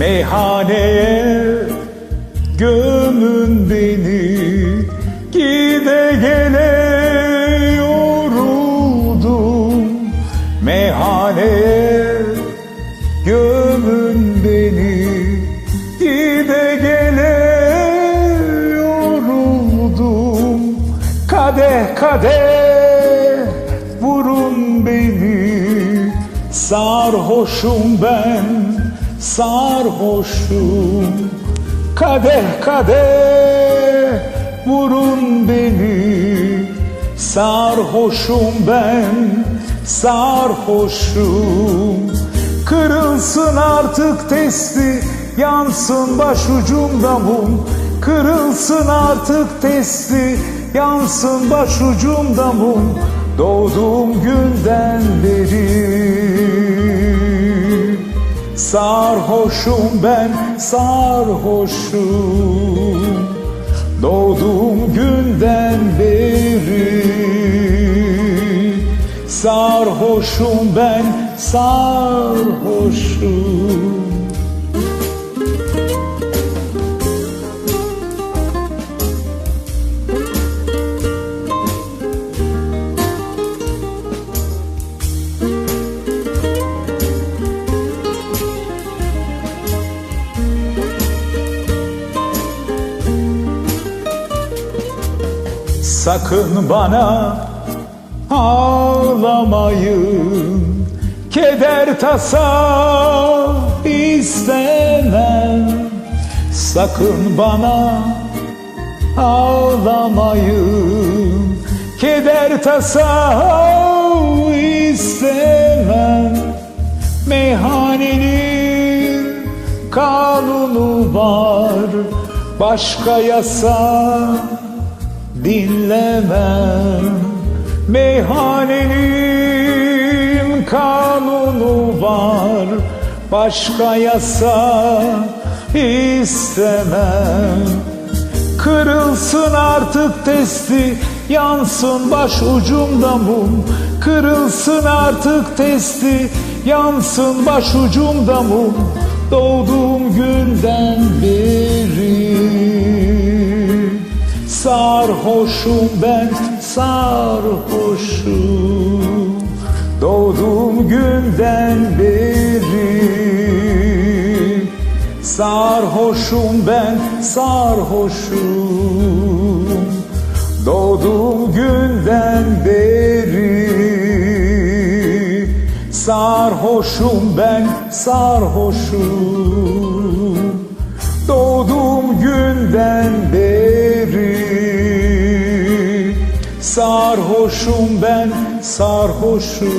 Meyhaneye gömün beni Gide gele yoruldum. Meyhaneye gömün beni Gide gele yoruldum. Kadeh kadeh vurun beni Sarhoşum ben sarhoşum Kadeh kadeh vurun beni. Sarhoşum ben sarhoşum Kırılsın artık testi Yansın başucumda mum. Kırılsın artık testi Yansın başucumda mum. Doğduğum günden beri Sarhoşum ben sarhoşum. Doğduğum günden beri. Sarhoşum ben sarhoşum Sakın bana ağlamayın. Keder tasa istemem. Sakın bana ağlamayın. Keder tasa istemem. Meyhanenin kanunu var. Başka yasa dinlemem Meyhanenin kanunu var. Başka yasa istemem. Kırılsın artık testi Yansın baş ucumda mum. Kırılsın artık testi Yansın baş ucumda mum. Doğduğum günden beri Sarhoşum ben sarhoşum. Doğduğum günden beri Sarhoşum ben sarhoşum. Doğduğum günden beri Sarhoşum ben sarhoşum. Doğduğum günden beri Sarhoşum ben sarhoşum